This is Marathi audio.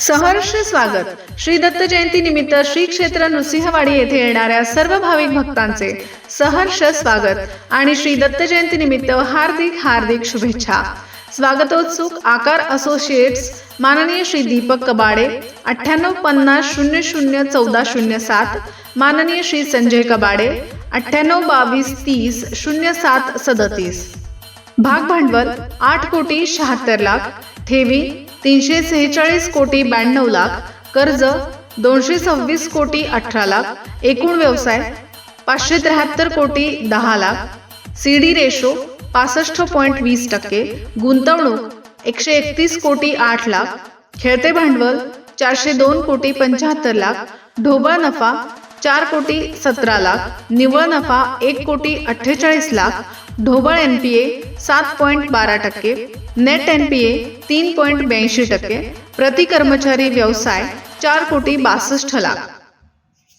सहर्ष स्वागत. श्री दत्त जयंती निमित्त श्री क्षेत्र नृसिंहवाडी येथे येणाऱ्या सर्व भाविक भक्तांचे सहर्ष स्वागत आणि श्री दत्त जयंती निमित्त हार्दिक हार्दिक शुभेच्छा. स्वागतोत्सुक आकार असोसिएट्स माननीय श्री दीपक कबाडे अठ्ठ्याण्णव पन्नास शून्य शून्य चौदा शून्य सात माननीय श्री संजय कबाडे अठ्ठ्याण्णव बावीस तीस शून्य सात सदतीस. भाग भांडवल आठ कोटी शहात्तर लाख ठेवी तीनशे सेहेचाळीस कोटी ब्याण्णव लाख कर्ज दोनशे सव्वीस कोटी अठरा लाख एकूण व्यवसाय पाचशे त्र्याहत्तर कोटी दहा लाख सी डी रेशो पासष्ट पॉईंट वीस टक्के गुंतवणूक एकशे एकतीस कोटी आठ लाख खेळते भांडवल चारशे दोन कोटी पंच्याहत्तर लाख ढोबळ नफा चार कोटी सतरा लाख निव्वळ नफा एक कोटी अठ्ठेचाळीस लाख ढोबळ एन पी ए सात पॉईंट बारा टक्के नेट एन पी ए तीन पॉईंट ब्याऐंशी टक्के प्रति कर्मचारी व्यवसाय चार कोटी बासष्ट लाख.